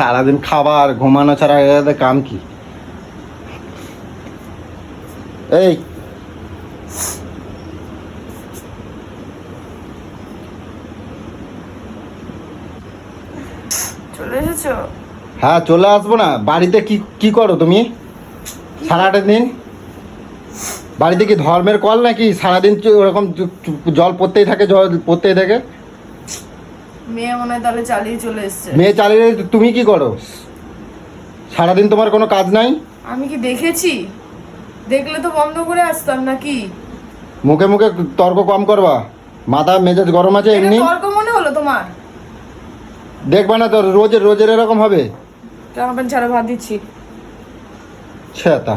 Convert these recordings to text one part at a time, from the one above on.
সারাদিন খাবার ঘুমানো ছাড়া এদের কাম কি? এই! চলে এসেছ? হ্যাঁ চলে আসব না। বাড়িতে কি কি করো তুমি? সারাটা দিন? বাড়িতে কি ধর্মের কল নাকি? সারাদিন ওরকম জল পড়তেই থাকে জল পড়তেই থাকে? মেয়ে মনে তাহলে চালিয়ে চলে এসছে। মেয়ে চালিয়ে তুমি কি করো? সারাদিন তোমার কোনো কাজ নাই? আমি কি দেখেছি? দেখলে তো বন্ধ করে আসতাম নাকি? মুখে মুখে তর্ক কম করবা। মাথা মেজাজ গরম আছে এমনি? তর্ক মনে হলো তোমার? দেখবা না তো রোজের রোজের এরকম হবে? ছাড়া ভাত দিচ্ছি। ছেতা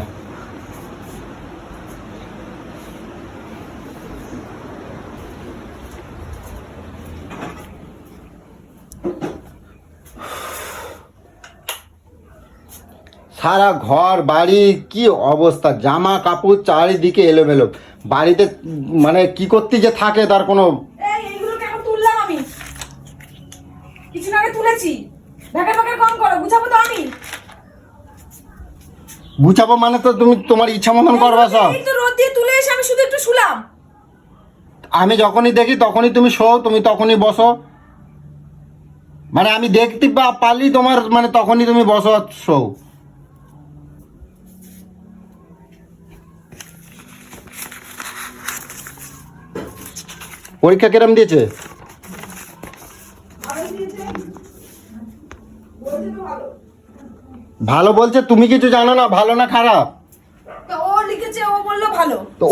সারা ঘর বাড়ি কি অবস্থা? জামা কাপড় চারিদিকে এলোমেলো। বাড়িতে মানে কি করতে যে থাকে তার কোনো বুঝাবো মানে তো তুমি তোমার ইচ্ছা মতন করবা সব। রোদ দিয়ে তুলে এসে আমি শুধু একটু শুলাম। আমি যখনই দেখি তখনই তুমি শো তুমি তখনই বসো। মানে আমি দেখতে পারলি তোমার মানে তখনই তুমি বসো শো। পরীক্ষা কিরম দিয়েছে? ভালো বলছে? তুমি কিছু জানো না? ভালো না খারাপ? তো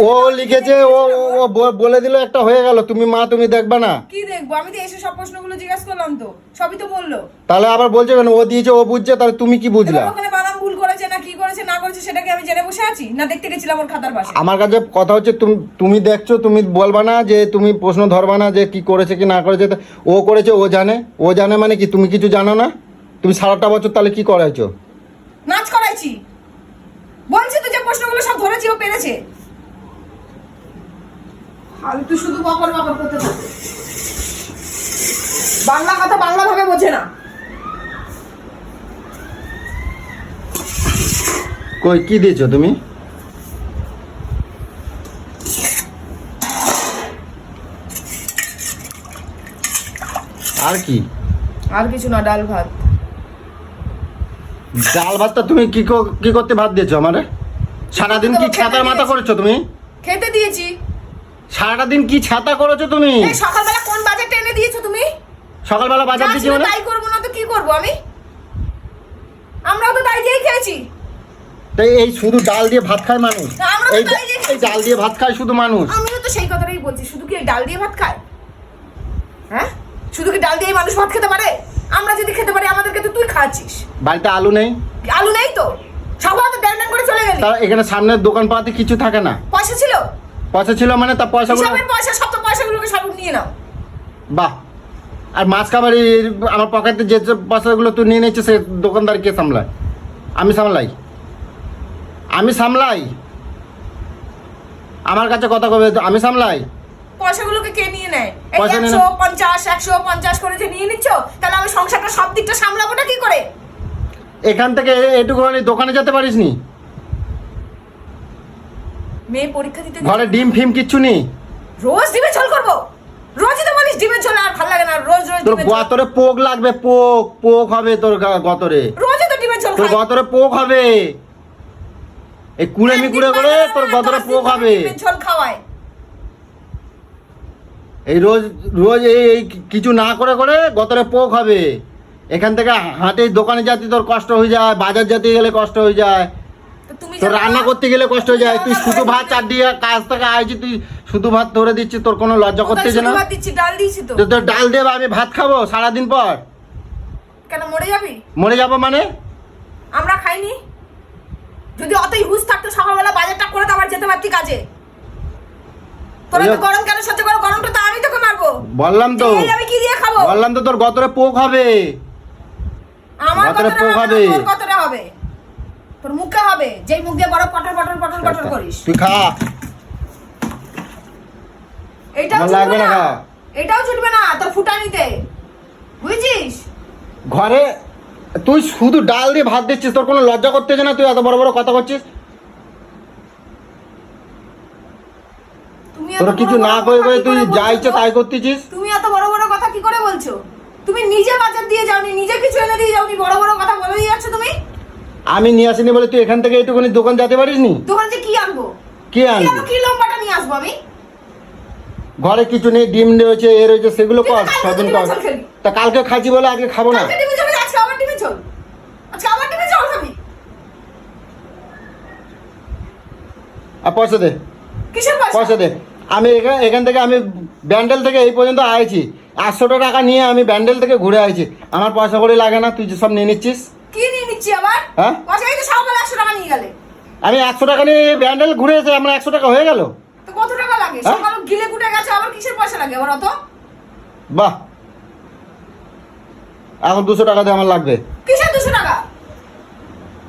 ও লিখেছে ও ও বলে দিল একটা হয়ে গেল। তুমি মা তুমি দেখবে না। কি দেখব? আমি তো এসে সব প্রশ্নগুলো জিজ্ঞাসা করলাম তো। সবই তো বলল। তাহলে আবার বলছে কেন? ও দিয়েছে ও বুঝছে তাহলে তুমি কি বুঝলা? ওখানে বাদাম ভুল করেছে না কি করেছে না করেছে সেটাকে আমি জেনে বসে আছি? না দেখতে গেছিলাম ওর খাতার পাশে? আমার কাছে কথা হচ্ছে তুমি তুমি দেখছ তুমি বলবা না যে তুমি প্রশ্ন ধরবা না যে কি করেছে কি না করেছে ও করেছে ও জানে। ও জানে মানে কি তুমি কিছু জানো না? তুমি সারাটা বছর তাহলে কি করাইছো? নাচ করাইছি। বলছি তো যে প্রশ্নগুলো সব ধরেছি ও পেরেছে। ফালতু শুধু বকর বকর করতে থাকে। বাংলা কথা বাংলা ভাবে বোঝে না। কই কি দিয়েছ তুমি? আর কি? আর কিছু না ডাল ভাত। ডাল ভাতটা তুমি কি কো- করতে ভাত দিয়েছ আমারে? সারাদিন কি ছাতার মাথা করেছ তুমি? খেতে দিয়েছি। সারাটা দিন কি ছাতা করেছ তুমি? সকালবেলা কোন বাজার টেনে দিয়েছ তুমি? সকালবেলা বাজার দিয়েছি মানে? তাই করব না তো কি করব আমি? আমরাও তো তাই দিয়েই খেয়েছি। তাই এই শুধু ডাল দিয়ে ভাত খায় মানুষ? এই এই ডাল দিয়ে ভাত খায় শুধু মানুষ? আমিও তো সেই কথাটাই বলছি শুধু কি এই ডাল দিয়ে ভাত খায়? হ্যাঁ? শুধু কি ডাল দিয়ে মানুষ ভাত খেতে পারে? আমরা যদি খেতে পারি আমাদেরকে তো তুই খাচ্ছিস। বাড়িতে আলু নেই? আলু নেই তো? সবাই তো ড্যান করে চলে গেলি। তার এখানে সামনের দোকান পাতে কিছু থাকে না? পয়সা ছিল? পয়সা ছিল মানে তার পয়সাগুলো পয়সা সব তো পয়সাগুলোকে সব নিয়ে নাও। বাহ। আর মাছ খাবার আমার পকেটে যে পয়সাগুলো তুই নিয়ে নিচ্ছে সে দোকানদার কে সামলায়? আমি সামলাই। আমি সামলাই? আমার কাছে কথা কবে? আমি সামলাই? পয়সাগুলোকে কে নিয়ে নেয়? একশো পঞ্চাশ একশো পঞ্চাশ করে যে নিয়ে নিচ্ছ তাহলে আমি সংসারটা সব দিকটা সামলাবোটা কি করে? এখান থেকে এটুকু দোকানে যেতে পারিস নি? মেয়ে পরীক্ষা দিতে ঘরে ডিম ফিম কিচ্ছু নেই? রোজ ডিমের ঝোল করব? রোজই তো বলিস ডিমের ঝোল আর ভালো লাগে না রোজ রোজ তোর গতরে পোক লাগবে পোক পোক হবে তোর গতরে। রোজই তো ডিমের ঝোল তোর গতরে পোক হবে। এই কুড়ে মি কুড়ে করে তোর হবে ঝোল খাওয়ায় এই রোজ রোজ এই এই কিছু না করে করে গতরে পোক হবে এখান থেকে হাটে দোকানে যাতে তোর কষ্ট হয়ে যায় বাজার যেতে গেলে কষ্ট হয়ে যায়। তোর রান্না করতে গেলে কষ্ট হয়ে যায়। তুই শুধু ভাত চার দিয়ে কাজ থেকে আইছি তুই শুধু ভাত ধরে দিচ্ছি তোর কোনো লজ্জা করতেছে না? ডাল দিয়েছি তো। তোর ডাল দেবে আমি ভাত খাব সারাদিন পর? কেন মরে যাবি? মরে যাব মানে? আমরা খাইনি? যদি অতই হুশ থাকতো সকালবেলা বাজারটা করে তো আবার যেতে পারতি কাজে। তোরা তো গরম কেন সহ্য করো? গরমটা তো আমি তোকে মারবো। বললাম তো। আমি কি দিয়ে খাব? বললাম তো তোর গতরে পোক হবে। আমার গতরে পোক হবে। তোর কতটা হবে। তোর মুখে হবে। যেই মুখ দিয়ে বড় পটর পটর পটর পটর করিস। তুই খা। এটাও লাগবে না না। এটাও ছুটবে না তোর ফুটানিতে। বুঝছিস? ঘরে তুই শুধু ডাল দিয়ে ভাত দিচ্ছিস তোর কোনো লজ্জা করতেছে না তুই এত বড় বড় কথা করছিস তোর কিছু না করে করে তুই যা ইচ্ছে তাই করতেছিস? তুমি এত বড় বড় কথা কি করে বলছো? তুমি নিজে বাজার দিয়ে যাওনি নিজে কিছু এনে দিয়ে যাওনি বড় বড় কথা বলে দিয়ে যাচ্ছ তুমি? আমি নিয়ে আসিনি বলে তুই এখান থেকে এইটুকুনি দোকান যেতে পারিস নি দোকান যে কি আনব? কি আনব কি লম্বাটা নিয়ে আসব আমি? ঘরে কিছু নেই ডিম রয়েছে এ রয়েছে সেগুলো কর সদিন কর। তা কালকে খাচ্ছি বলে আজকে খাব না কালকে ডিমে চলে আজকে আবার ডিমে চল আজকে আবার ডিমে চল খাবি আর পয়সা দে। কিসের পয়সা? দে। আমি এখান এখান থেকে আমি ব্যান্ডেল থেকে এই পর্যন্ত আইছি। আটশো টাকা নিয়ে আমি ব্যান্ডেল থেকে ঘুরে আইছি। আমার পয়সা করে লাগে না তুই যে সব নিয়ে নিচ্ছিস। কি নিয়ে নিচ্ছি আবার? হ্যাঁ? পয়সা এই তো সকালে একশো টাকা নিয়ে গেলে। আমি একশো টাকা নিয়ে ব্যান্ডেল ঘুরে এসে আমার একশো টাকা হয়ে গেল। তো কত টাকা লাগে? হ্যাঁ? সকালে গিলে কুটে গেছে আবার কিসের পয়সা লাগে আবার অত বাহ। এখন দুশো টাকা দিয়ে আমার লাগবে। কিসের দুশো টাকা?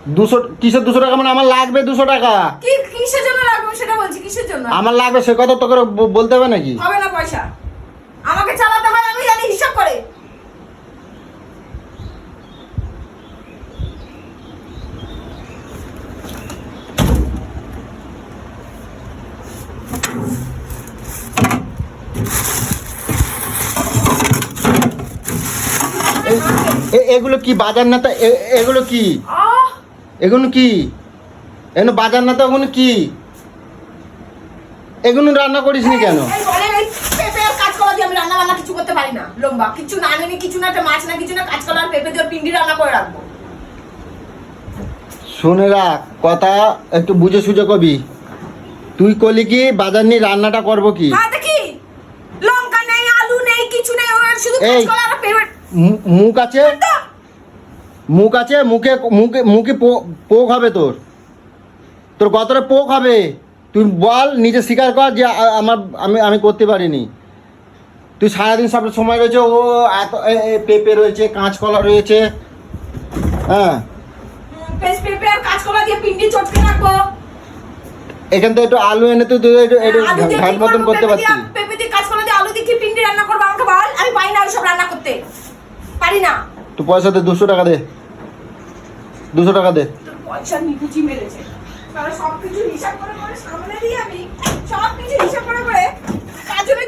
দুশো কিসের দুশো টাকা? মানে আমার লাগবে দুশো টাকা। কি কিসের জন্য লাগবে? সেটা বলছি কিসের জন্য? আমার লাগবে সে কথা তোকে বলতে হবে নাকি? হবে না পয়সা। আমাকে চালাতে হয় আমি জানি হিসাব করে। এগুলো কি বাজার না তো এগুলো কি? এগুলো কি? এগুলো বাজার না তো এগুলো কি? এগুলো রান্না করিস নি কেন? আমি রান্না বান্না কিছু করতে পারি না লম্বা। কিছু না আনেনি কিছু না একটা মাছ না কিছু না কাঁচকলা আর পেঁপে দিয়ে পিন্ডি রান্না করে রাখব। শুনে রাখ কথা একটু বুঝে সুঝে কবি। তুই কলি কি বাজার নিয়ে রান্নাটা করব কি? হ্যাঁ লঙ্কা নেই আলু নেই কিছু নেই শুধু এই। কাঁচকলা আর পেঁপে। মুখ আছে? মুখ আছে মুখে মুখে মুখে পো- পোক হবে তোর। তোর কতটা পোক হবে। তুই বল নিজে স্বীকার কর যে আমার আমি আমি করতে পারিনি। তুই সারাদিন সব সময় রয়েছে ও এত পেঁপে রয়েছে কাঁচকলা রয়েছে হ্যাঁ। এখান থেকে একটু আলু এনে তুই তুই একটু একটু আলু ঘাট মতন করতে পেঁপে দিয়ে কাঁচকলা দিয়ে আলু দিয়ে কি পিন্ডি রান্না করব আমাকে বল? আমি পারি না ওইসব রান্না করতে। পারি না। তুই পয়সা দে, দুশো টাকা দে। দুশো টাকা দে।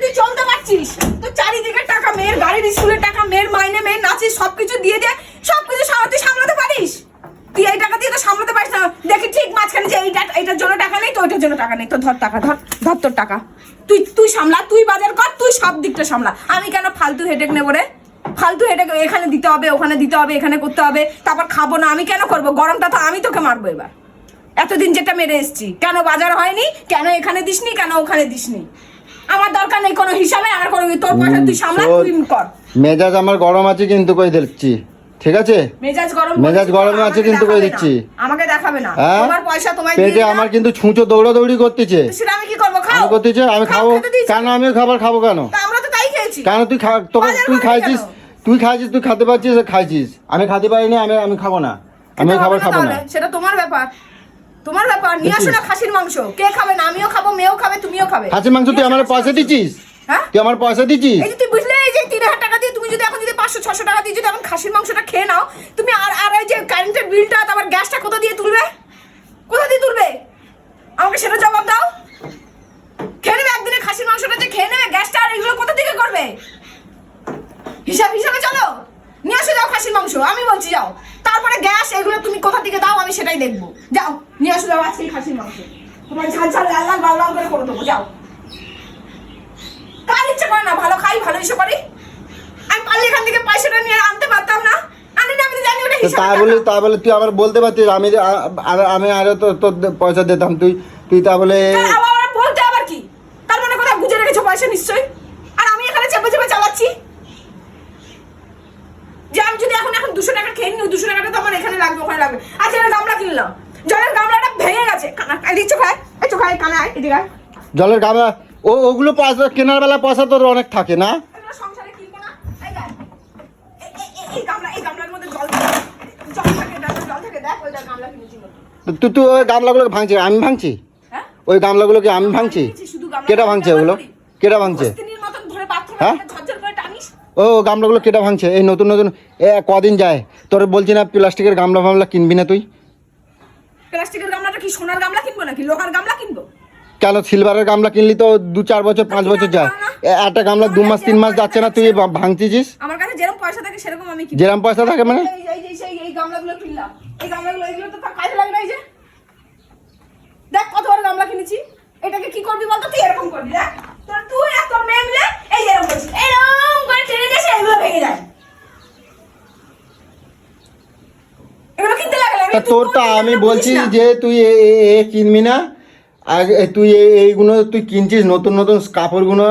তুই চলতে পারছিস। তো টাকা মেয়ের গাড়ির স্কুলের টাকা, মেয়ের মাইনে সব কিছু দিয়ে দিয়ে সব কিছু সামলাতে পারিস? তুই এই টাকা দিয়ে তো সামলাতে পারিস না। দেখি ঠিক মাঝখানে যে এইটা এইটার জন্য টাকা নেই, তো ওইটার জন্য টাকা নেই। তো ধর টাকা, ধর ধর তোর টাকা। তুই তুই সামলা, তুই বাজার কর, তুই সব দিকটা সামলা। আমি কেন ফালতু হেডেক নেব রে? ফালতু হেডেক এখানে দিতে হবে ওখানে দিতে হবে এখানে করতে হবে তারপর খাব না আমি কেন করব? গরমটা তো আমি তোকে মারবো এবার। এতদিন যেটা মেরে এসছি কেন বাজার হয়নি? কেন এখানে দিসনি? কেন ওখানে দিসনি? আমার দরকার নেই কোনো হিসাবে আমার কোনো তোর পয়সা তুই সামলা তুই কর। মেজাজ আমার গরম আছে কিন্তু কই দিচ্ছি ঠিক আছে? মেজাজ গরম মেজাজ গরম আছে কিন্তু কই দিচ্ছি। আমাকে দেখাবে না। হ্যাঁ? তোমার পয়সা তোমায় দিয়ে পেটে আমার কিন্তু ছুঁচো দৌড়াদৌড়ি করতেছে। সেটা আমি কি করব? খাও। আমি করতেছে আমি খাব। কেন আমিও খাবার খাব কেন? তা আমরা তো তাই খেয়েছি। কেন তুই খা তোকে তুই খাইছিস? তুই খাইছিস তুই খেতে পারছিস খাইছিস। আমি খেতে পারিনি আমি আমি খাব না। আমি খাবার খাব না। সেটা তোমার ব্যাপার। তোমার ব্যাপার নিয়ে আসো না খাসির মাংস। কে খাবে না? আমিও খাব মেয়েও খাবে তুমিও খাবে। খাসির মাংস তুই আমার পয়সা দিচ্ছিস? হ্যাঁ? তুই আমার পয়সা দিচ্ছিস? এই যে তুই বুঝলে এই যে তিন হাজার টাকা দিয়ে তুমি যদি এখন যদি পাঁচশো ছশো টাকা দিয়ে যদি এখন খাসির মাংসটা খেয়ে নাও তুমি আর আর ওই যে কারেন্টের বিলটা তারপর গ্যাসটা কোথা দিয়ে তুলবে? কোথা দিয়ে তুলবে? আমাকে সেটা জবাব দাও। খেয়ে নেবে একদিনে খাসির মাংসটা যে খেয়ে নেবে গ্যাসটা আর এগুলো কোথা থেকে করবে? হিসাব হিসাবে চলো। নিয়ে আসো যাও খাসির মাংস আমি বলছি যাও। তারপরে গ্যাস এগুলো তুমি কোথা থেকে দাও আমি সেটাই দেখব। যাও নিয়ে আসো যাও আজকে খাসির মাংস। তোমার ঝাল ঝাল লাল লাল লাল লাল করে করে দেবো যাও। কার ইচ্ছে করে না ভালো খাই ভালো ইচ্ছে করি। আমি পারলে এখান থেকে পয়সাটা নিয়ে আনতে পারতাম না। তা বলে তা বলে তুই আবার বলতে পারতিস আমি আমি আরও তো তোর পয়সা দিতাম তুই তুই তা বলে তা আবার আবার বলতে আবার কি তার মানে কোথাও বুঝে রেখেছো পয়সা নিশ্চয়ই আর আমি এখানে চেপে চেপে চালাচ্ছি যে আমি যদি এখন এখন দুশো টাকা খেয়ে নিই দুশো টাকাটা তো আমার এখানে লাগবে ওখানে লাগবে। আর জলের গামলা কিনলাম। জলের গামলাটা ভেঙে গেছে। কানা এই চোখ এই চোখ আয় কানা এদিকে জলের গামলা ও ওগুলো পয়সা কেনার বেলা পয়সা তোর অনেক থাকে না? তুই তুই ওই ভাঙছি আমি ভাঙছি? হ্যাঁ? ওই গামলাগুলোকে আমি ভাঙছি? কেটা ভাঙছে ওগুলো? কেটা ভাঙছে? হ্যাঁ? ও গামলাগুলো কেটে ভাঙছে? এই নতুন নতুন এ কদিন যায়? তোর বলছি না প্লাস্টিকের গামলা ফামলা কিনবি না তুই? প্লাস্টিকের গামলাটা কি সোনার গামলা কিনবো নাকি লোহার গামলা কিনবো? কেন সিলভারের গামলা কিনলি তো দু চার বছর পাঁচ বছর যায়। একটা গামলা দু মাস তিন মাস যাচ্ছে না তুই ভা- ভাঙছিস আমার কাছে যেরকম পয়সা থাকে সেরকম আমি যেরকম পয়সা থাকে মানে? এই গামলাগুলো কিনলাম এই গামলাগুলো এগুলো তো কাজে লাগে না এই যে। দেখ কত বড় গামলা কিনেছি। এটাকে কি করবি বলতো? তুই এরকম করবি দেখ তোর তুই আর তোর মেয়ে মিলে এই যে এরকম করছিস এরকম করে টেনে দিয়ে এগুলো ভেঙে যায় এগুলো কিনতে লাগে তা তোর তো আমি বলছি যে তুই এ- কিনবি না। এ তুই এইগুলো তুই কিনছিস নতুন নতুন কাপড়গুলো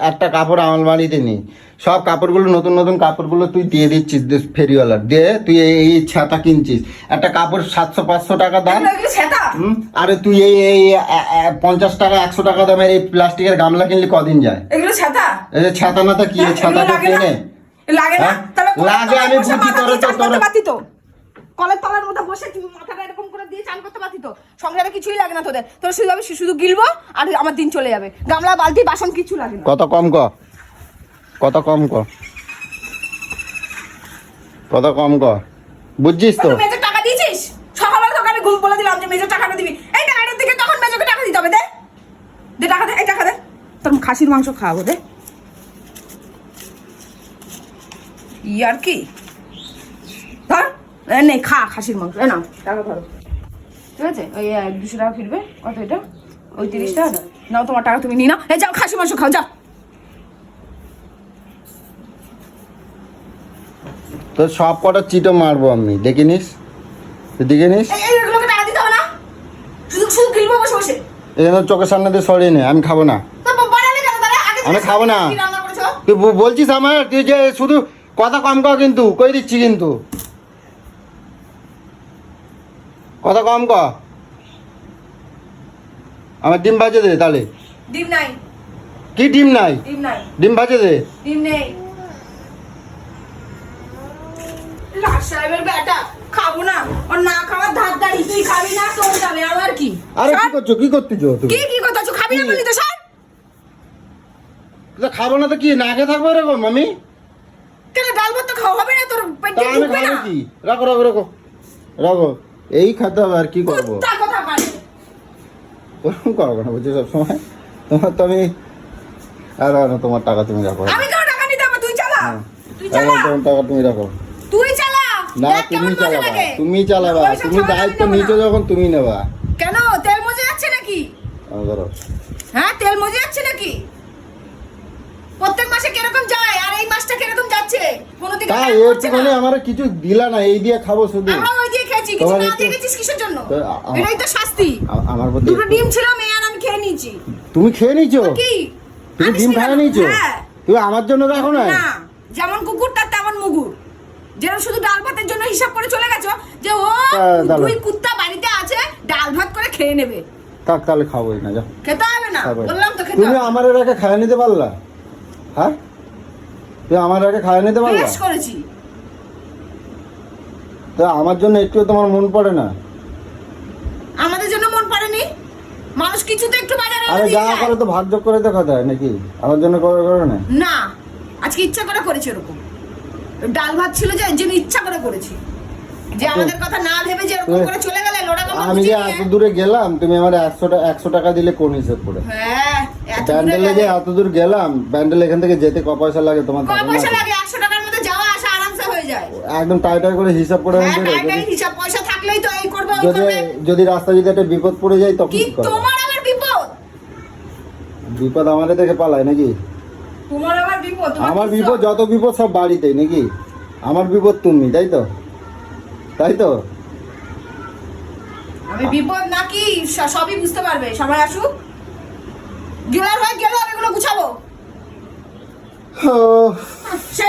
একটা কাপড় আলমারিতে নেই সব কাপড়গুলো নতুন নতুন কাপড়গুলো তুই দিয়ে দিচ্ছিস দে- ফেরিওয়ালার। দিয়ে তুই এই ছাতা কিনছিস। একটা কাপড় সাতশো পাঁচশো টাকা দাম। ছেতা? আরে তুই এই এই পঞ্চাশ টাকা একশো টাকা দামের এই প্লাস্টিকের গামলা কিনলে কদিন যায়? এগুলো ছাতা? ছাতা কি ছাতা এগুলো তো লাগে না? কেনে লাগে না? হ্যাঁ? আমি বুঝি, তোরা তোরা- কলের তলার মধ্যে বসে মাথাটা এরকম করে দিয়ে চান করতে পারতি তো? সংসারে কিছুই লাগে না তোদের। তোর শুধু আমি শুধু গিলবো আর আমার দিন চলে যাবে। গামলা বালতি বাসন কিছু লাগে না। কত কম ক? কত কম ক? কত কম ক? বুঝছিস তো? মেজের টাকা দিয়েছিস? সকালবেলা তোকে আমি ঘুম বলে দিলাম যে মেজের টাকাটা দিবি। এই টাকাটার দিকে তখন মেজোকে টাকা দিতে হবে দে। দে টাকা দে এই টাকা দে। তোর খাসির মাংস খাওয়াবো দে। ইয়ার কি? নে খা খাসির মাংস। নাও টাকা ধরো। ঠিক আছে? ওই দুশো টাকা ফিরবে। কত এটা? ওই তিরিশ টাকা নাও তোমার টাকা তুমি নিয়ে নাও। এই যাও খাসি মাংস খাও যাও। তো সব কটা চিটো মারবো আমি। দেখে নিস? দেখে নিস? না? এখানে চোখের সামনে দিয়ে সরিয়ে নে আমি খাব না। আমি খাব না। তুই বলছিস আমার তুই যে শুধু কথা কম কর কিন্তু কই দিচ্ছি কিন্তু? কথা কম ক। আমার ডিম ভাজে দে তাহলে। ডিম নাই। কি ডিম নাই? ডিম নাই। ডিম ভাজে দে। ডিম নেই। লাট সাহেবের বেটা খাব না। ওর না খাওয়ার ধার দাঁড়ি তুই খাবি না তোর যাবে আমার কি। আরে কি করছ? কি করতেছ তুমি? কি কি কথা খাবি না তো খাব না তো কি? না খেয়ে থাকব এরকম আমি কেন ডাল ভাত তো খাওয়া হবে না? তোর পেটে আমি ঢুকবে খাব না? কি? রাখো রাখো রাখো। রাখো। এই খাতে হবে আর কি করব? ওরকম করব না বুঝছ সবসময়? তোমার তো আমি আর না তোমার টাকা তুমি রাখো আমি কেন টাকা নিতে তুই চালা। হ্যাঁ। তুই চালা। তোমার টাকা তুমি রাখো? তুই চালা। না তুমি চালাবা। তুমি চালাবা। তুমি দায়িত্ব নিচে যখন তুমি নেবা। কেন? তেল মজে যাচ্ছে নাকি? ধরো। হ্যাঁ তেল মজে যাচ্ছে নাকি? প্রত্যেক মাসে কীরকম যায়? আর এই মাসটা কীরকম যাচ্ছে? কোনোদিন তাই একটুখানি আমার কিছু দিলা না এই দিয়ে খাব শুধু। কিছু না কিসের জন্য? এটাই তো শাস্তি। আমার প্রতি দুটো ডিম ছিল মেয়ে আর আমি খেয়ে নিয়েছি। তুমি খেয়ে নিয়েছো? কি? তুমি ডিম নিয়েছো? হ্যাঁ। তুমি আমার জন্য দেখো না যেমন কুকুর তার তেমন মুগুর। যেরকম শুধু ডাল ভাতের জন্য হিসাব করে চলে গেছো যে ও দুই কুত্তা বাড়িতে আছে ডাল ভাত করে খেয়ে নেবে। থাক তাহলে খাবোই না যা খেতে হবে না বললাম তো খেতে তুমি আমার এর আগে খাইয়ে নিতে পারলা? হ্যাঁ? তুমি আমার আগে খাইয়ে নিতে পারলা? করেছি। তো আমার জন্য একটু তোমার মন পড়ে না। আমাদের জন্য মন পড়েনি? মানুষ কিছু তো একটু বাজারে আরে যা করে তো ভাগ্য করে দেখা দেয় নাকি? আমার জন্য করে করে না। না আজকে ইচ্ছা করে করেছি এরকম ডাল ভাত ছিল যে জন্য ইচ্ছা করে করেছি। যে আমাদের কথা না ভেবে যে এরকম করে চলে গেলে লোড়া আমি যে এত দূরে গেলাম তুমি আমার একশো টাকা একশো টাকা দিলে কোন হিসেব করে? হ্যাঁ এত দূরে যে এত দূর গেলাম ব্যান্ডেল এখান থেকে যেতে ক পয়সা লাগে তোমার ধারণা পয়সা লাগে? যায় একদম টাই টাই করে হিসাব করে আমি হ্যাঁ হিসাব পয়সা থাকলেই তো এই করবে যদি যদি রাস্তা যদি একটা বিপদ পড়ে যায় তখন কি তোমার আবার বিপদ? বিপদ আমাদের পালায় নাকি? তোমার আবার বিপদ আমার বিপদ? যত বিপদ সব বাড়িতেই নাকি? আমার বিপদ তুমি তাই তো? তাই তো? আমি বিপদ নাকি সবই বুঝতে পারবে। সবাই আসুক। গেলার হয় গেল আর এগুলো গুছাবো। সে